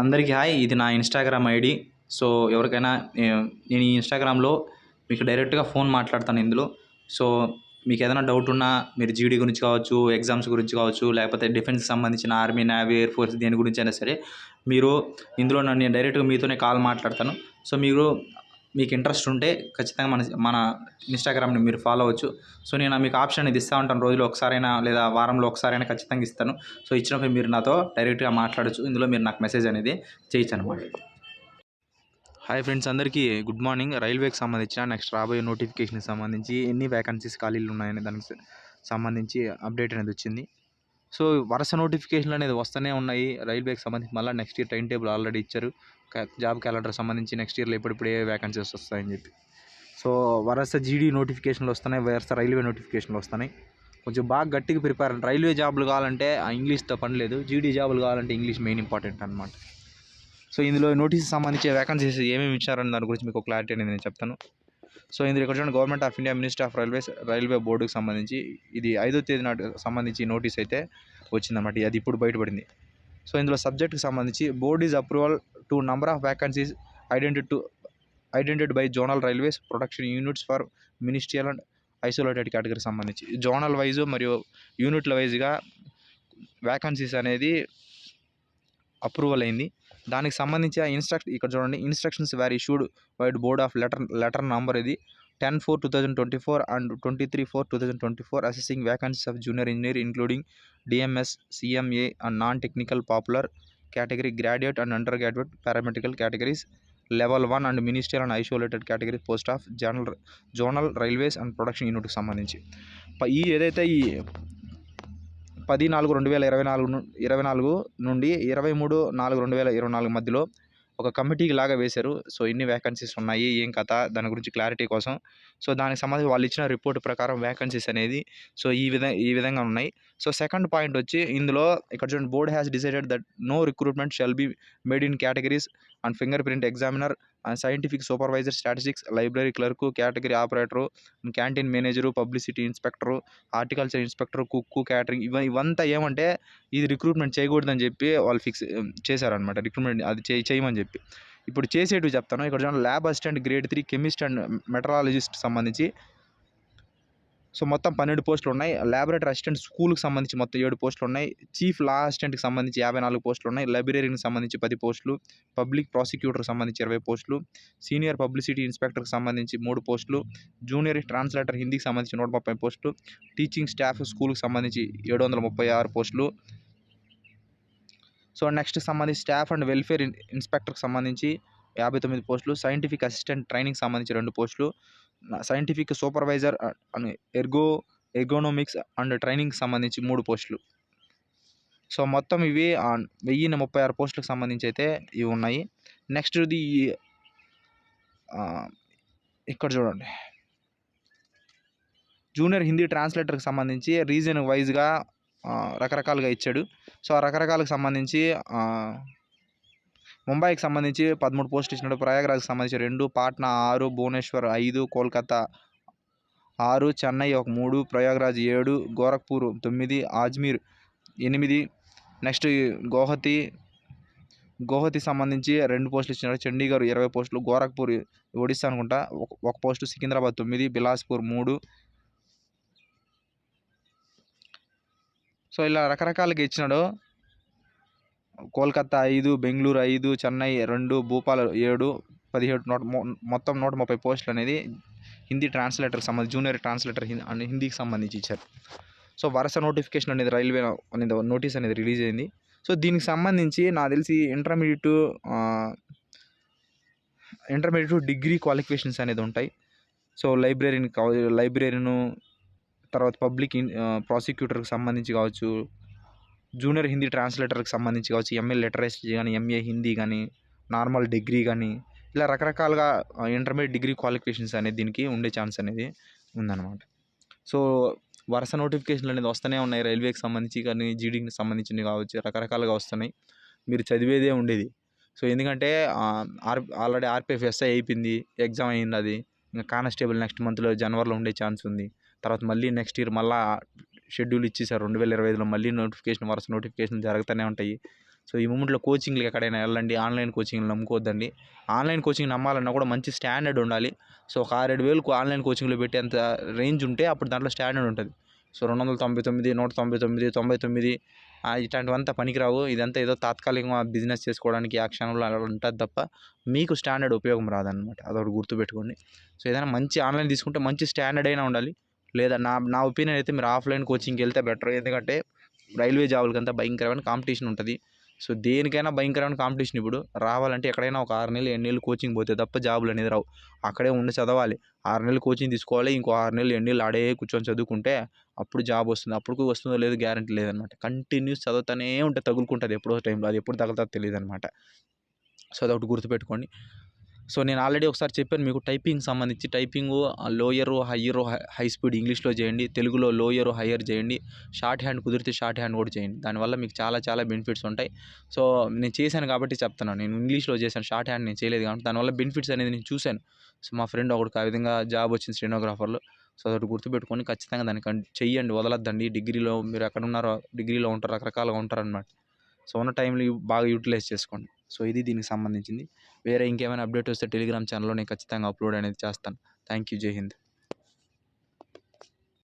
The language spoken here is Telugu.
అందరికీ హాయ్ ఇది నా ఇన్స్టాగ్రామ్ ఐడి. సో ఎవరికైనా నేను ఈ ఇన్స్టాగ్రామ్లో మీకు డైరెక్ట్గా ఫోన్ మాట్లాడతాను ఇందులో. సో మీకు ఏదైనా డౌట్ ఉన్నా మీరు జీడీ గురించి కావచ్చు ఎగ్జామ్స్ గురించి కావచ్చు లేకపోతే డిఫెన్స్కి సంబంధించిన ఆర్మీ నేవీ ఎయిర్ ఫోర్స్ దేని గురించి అయినా సరే మీరు ఇందులో నన్ను నేను డైరెక్ట్గా మీతోనే కాల్ మాట్లాడతాను. సో మీరు మీకు ఇంట్రెస్ట్ ఉంటే ఖచ్చితంగా మన మన ఇన్స్టాగ్రామ్ని మీరు ఫాలో అవ్వచ్చు. సో నేను మీకు ఆప్షన్ ఇది ఇస్తూ ఉంటాను. రోజులో ఒకసారైనా లేదా వారంలో ఒకసారైనా ఖచ్చితంగా ఇస్తాను. సో ఇచ్చినప్పుడు మీరు నాతో డైరెక్ట్గా మాట్లాడచ్చు. ఇందులో మీరు నాకు మెసేజ్ అనేది చేయొచ్చు అనమాట హాయ్ ఫ్రెండ్స్ అందరికీ గుడ్ మార్నింగ్ రైల్వేకి సంబంధించిన నెక్స్ట్ రాబోయే నోటిఫికేషన్కి సంబంధించి ఎన్ని వ్యాకన్సీస్ ఖాళీలు ఉన్నాయని దానికి సంబంధించి అప్డేట్ అనేది వచ్చింది. సో వరుస నోటిఫికేషన్లు అనేది వస్తూనే ఉన్నాయి. రైల్వేకి సంబంధించి మళ్ళీ next year time table already ఇచ్చారు. జాబ్ క్యాలెండర్ సంబంధించి నెక్స్ట్ ఇయర్లో ఇప్పుడిప్పుడు ఏ వ్యాకన్సీస్ వస్తాయని చెప్పి. సో వరస జీడీ నోటిఫికేషన్లు వస్తున్నాయి వరస రైల్వే నోటిఫికేషన్లు వస్తున్నాయి. కొంచెం బాగా గట్టిగా ప్రిపేర్ రైల్వే జాబులు కావాలంటే ఆ ఇంగ్లీష్తో పని లేదు. జీడీ జాబులు కావాలంటే ఇంగ్లీష్ మెయిన్ ఇంపార్టెంట్ అనమాట సో ఇందులో నోటీస్ సంబంధించి వ్యాకన్సీస్ ఏమేమి ఇచ్చారని దాని గురించి మీకు క్లారిటీ అనేది నేను చెప్తాను. సో ఇందులో ఇక్కడ చూడండి government of India minister of railways railway బోర్డుకి సంబంధించి ఇది ఐదో తేదీ నాటి సంబంధించి నోటీస్ అయితే వచ్చిందన్నమాట. అది ఇప్పుడు బయటపడింది. సో ఇందులో సబ్జెక్ట్కి సంబంధించి board is approval to number of vacancies identified to identified by zonal railways production units for ministerial and isolated category సంబంధించి. జోనల్ వైజ్ మరియు యూనిట్ల వైజ్గా వ్యాకన్సీస్ అనేది అప్రూవల్ అయింది. దానికి సంబంధించి ఆ ఇన్స్ట్రక్ట్ ఇక్కడ చూడండి instructions were issued vide board of letter letter number ఇది ten four two thousand twenty four and twenty three four two thousand twenty four assessing vacancies of junior engineer including DMS CMA and non technical popular category graduate and under graduate paramedical categories level one and minister and isolated category post of general zonal railways and production యూనిట్కి సంబంధించి. ప- ఈ ఏదైతే ఈ పది నాలుగు రెండు వేల ఇరవై నాలుగు ఇరవై నాలుగు నుండి ఇరవై మూడు నాలుగు రెండు వేల ఇరవై నాలుగు మధ్యలో ఒక కమిటీ లాగా వేశారు. సో ఎన్ని వ్యాకన్సీస్ ఉన్నాయి ఏం కథ? దాని గురించి క్లారిటీ కోసం. సో దానికి సంబంధించి వాళ్ళు ఇచ్చిన రిపోర్ట్ ప్రకారం వ్యాకన్సీస్ అనేది సో ఈ విధంగా ఈ విధంగా ఉన్నాయి. సో సెకండ్ పాయింట్ వచ్చి ఇందులో ఇక్కడ చూడండి board has decided that no recruitment shall be made in categories and finger print examiner scientific supervisor statistics library clerk category operator canteen manager publicity inspector horticulture inspector cook catering ఇవ ఇవంతా ఏమంటే ఇది రిక్రూట్మెంట్ చేయకూడదని చెప్పి వాళ్ళు ఫిక్స్ చేశారనమాట రిక్రూట్మెంట్ అది చేయి చేయమని చెప్పి. ఇప్పుడు చేసేటివి చెప్తాను. ఇక్కడ చూడండి lab assistant grade three chemist and metallurgist సంబంధించి సో మొత్తం పన్నెండు పోస్టులు ఉన్నాయి. ల్యాబొరేటరీ అసిస్టెంట్ స్కూల్కి సంబంధించి మొత్తం ఏడు పోస్టులు ఉన్నాయి. చీఫ్ లా అసిస్టెంట్కి సంబంధించి యాభై నాలుగు పోస్టులు ఉన్నాయి. లైబ్రరీకి సంబంధించి పది పోస్టులు. పబ్లిక్ ప్రాసిక్యూటర్కి సంబంధించి ఇరవై పోస్టులు. సీనియర్ పబ్లిసిటీ ఇన్స్పెక్టర్కి సంబంధించి మూడు పోస్టులు. జూనియర్ ట్రాన్స్లేటర్ హిందీకి సంబంధించి నూట ముప్పై పోస్టులు. టీచింగ్ స్టాఫ్ స్కూల్కి సంబంధించి ఏడు వందల ముప్పై ఆరు పోస్టులు. సో నెక్స్ట్ సంబంధించి స్టాఫ్ అండ్ వెల్ఫేర్ ఇన్- ఇన్స్పెక్టర్కి సంబంధించి యాభై తొమ్మిది పోస్టులు. సైంటిఫిక్ అసిస్టెంట్ ట్రైనింగ్ సంబంధించి రెండు పోస్టులు. సైంటిఫిక్ సూపర్వైజర్ అని ఎర్గో ఎర్గోనోమిక్స్ అండ్ ట్రైనింగ్ సంబంధించి మూడు పోస్టులు. సో మొత్తం ఇవి వెయ్యి ముప్పై ఆరు పోస్టులకు సంబంధించి అయితే ఇవి ఉన్నాయి. నెక్స్ట్ ఇది ఇక్కడ చూడండి. జూనియర్ హిందీ ట్రాన్స్లేటర్కి సంబంధించి రీజన్ వైజ్గా రకరకాలుగా ఇచ్చాడు. సో ఆ రకరకాలకు సంబంధించి ముంబైకి సంబంధించి పదమూడు పోస్టులు ఇచ్చినాడు ప్రయాగ్రాజ్కి సంబంధించి రెండు పాట్నా ఆరు భువనేశ్వర్ ఐదు కోల్కతా ఆరు చెన్నై ఒక మూడు ప్రయాగ్రాజ్ ఏడు గోరఖ్పూర్ తొమ్మిది అజ్మీర్ ఎనిమిది. నెక్స్ట్ గౌహతి గౌహతి సంబంధించి రెండు పోస్టులు ఇచ్చినాడు చండీగఢ్ ఇరవై పోస్టులు గోరఖ్పూర్ ఒడిస్సా అనుకుంటా ఒక ఒక పోస్టు సికింద్రాబాద్ తొమ్మిది బిలాస్పూర్ మూడు. సో ఇలా రకరకాలుగా ఇచ్చినాడు. కోల్కత్తా ఐదు బెంగళూరు ఐదు చెన్నై రెండు భూపాల్ ఏడు పదిహేడు నూట మొత్తం నూట ముప్పై పోస్టులు అనేది హిందీ ట్రాన్స్లేటర్కి సంబంధించి జూనియర్ ట్రాన్స్లేటర్ హిందీ హిందీకి సంబంధించి ఇచ్చారు. సో వరుస నోటిఫికేషన్ అనేది రైల్వే అనేది నోటీస్ అనేది రిలీజ్ అయింది. సో దీనికి సంబంధించి నాకు తెలిసి ఇంటర్మీడియట్ ఇంటర్మీడియట్ డిగ్రీ క్వాలిఫికేషన్స్ అనేది ఉంటాయి. సో లైబ్రరీని కావ లైబ్రరీను తర్వాత పబ్లిక్ ప్రాసిక్యూటర్కి సంబంధించి కావచ్చు జూనియర్ హిందీ ట్రాన్స్లేటర్కి సంబంధించి కావచ్చు ఎంఏ లిటరేచర్ కానీ ఎంఏ హిందీ కానీ నార్మల్ డిగ్రీ కానీ ఇలా రకరకాలుగా ఇంటర్మీడియట్ డిగ్రీ క్వాలిఫికేషన్స్ అనేది దీనికి ఉండే ఛాన్స్ అనేది ఉందన్నమాట. సో వరుస నోటిఫికేషన్లు అనేది వస్తూనే ఉన్నాయి. రైల్వేకి సంబంధించి కానీ జీడీకి సంబంధించినవి కావచ్చు రకరకాలుగా వస్తున్నాయి. మీరు చదివేదే ఉండేది. సో ఎందుకంటే ఆర్ ఆల్రెడీ ఆర్పిఎఫ్ ఎస్ఐ అయిపోయింది ఎగ్జామ్ అయింది అది. ఇంకా కానిస్టేబుల్ నెక్స్ట్ మంత్లో జనవరిలో ఉండే ఛాన్స్ ఉంది. తర్వాత మళ్ళీ నెక్స్ట్ ఇయర్ మళ్ళీ షెడ్యూల్ ఇచ్చేసారు. రెండు వేల ఇరవై ఐదులో మళ్ళీ నోటిఫికేషన్ వరుస నోటిఫికేషన్ జరుగుతూనే ఉంటాయి. సో ఈ మూమెంట్లో కోచింగ్లు ఎక్కడైనా వెళ్ళండి. ఆన్లైన్ కోచింగ్లు నమ్ముకోవద్దండి. ఆన్లైన్ కోచింగ్ నమ్మాలన్నా కూడా మంచి స్టాండర్డ్ ఉండాలి. సో ఒక ఆరేడు వేలకు ఆన్లైన్ కోచింగ్లో పెట్టేంత రేంజ్ ఉంటే అప్పుడు దాంట్లో స్టాండర్డ్ ఉంటుంది. సో రెండు వందల తొంభై తొమ్మిది నూట తొంభై తొమ్మిది తొంభై తొమ్మిది ఇట్లాంటివంతా పనికిరావు. ఇదంతా ఏదో తాత్కాలికంగా బిజినెస్ చేసుకోవడానికి ఆ క్షణంలో అలా ఉంటుంది తప్ప మీకు స్టాండర్డ్ ఉపయోగం రాదనమాట అదొకటి గుర్తుపెట్టుకోండి. సో ఏదైనా మంచి ఆన్లైన్ తీసుకుంటే మంచి స్టాండర్డ్ అయినా ఉండాలి. లేదా నా నా ఒపీనియన్ అయితే మీరు ఆఫ్లైన్ కోచింగ్కి వెళ్తే బెటర్ ఎందుకంటే రైల్వే జాబులకంతా భయంకరమైన కాంపిటీషన్ ఉంటుంది. సో దేనికైనా భయంకరమైన కాంపిటీషన్ ఇప్పుడు రావాలంటే ఎక్కడైనా ఒక ఆరు నెలలు ఎన్ని నెలలు కోచింగ్ పోతే తప్ప జాబులు అనేది రావు. అక్కడే ఉండి చదవాలి. ఆరు నెలలు కోచింగ్ తీసుకోవాలి. ఇంకో ఆరు నెలలు ఎన్ని నెలలు ఆడే కూర్చొని చదువుకుంటే అప్పుడు జాబ్ వస్తుంది. అప్పుడు వస్తుందో లేదో గ్యారంటీ లేదనమాట కంటిన్యూస్ చదువుతూనే ఉంటే తగులుకుంటుంది. ఎప్పుడో టైంలో అది ఎప్పుడు తగులుతుందో తెలియదు అనమాట సో అదొకటి గుర్తుపెట్టుకోండి. సో నేను ఆల్రెడీ ఒకసారి చెప్పాను మీకు టైపింగ్ సంబంధించి typing lower higher high speed ఇంగ్లీష్లో చేయండి తెలుగులో లోయర్ హయ్యర్ చేయండి షార్ట్ హ్యాండ్ కుదిరితే షార్ట్ హ్యాండ్ కూడా చేయండి. దానివల్ల మీకు చాలా చాలా బెనిఫిట్స్ ఉంటాయి. సో నేను చేశాను కాబట్టి చెప్తున్నాను నేను ఇంగ్లీష్లో చేశాను షార్ట్ హ్యాండ్ నేను చేయలేదు కాబట్టి దానివల్ల బెనిఫిట్స్ అనేది నేను చూశాను. సో మా ఫ్రెండ్ ఒకటి ఆ విధంగా జాబ్ వచ్చింది స్టెనోగ్రాఫర్లో. సో అదొకటి గుర్తుపెట్టుకొని ఖచ్చితంగా దాన్ని చెయ్యండి వదలొద్దండి. డిగ్రీలో మీరు ఎక్కడ ఉన్నారో డిగ్రీలో ఉంటారు రకరకాలుగా ఉంటారనమాట సో ఉన్న టైంలో బాగా యూటిలైజ్ చేసుకోండి. సో ఇది దీనికి సంబంధించింది. వేరే ఇంకేమైనా అప్డేట్ వస్తే టెలిగ్రామ్ ఛానల్లో నేను ఖచ్చితంగా అప్లోడ్ అనేది చేస్తాను. థ్యాంక్ యూ జై హింద్.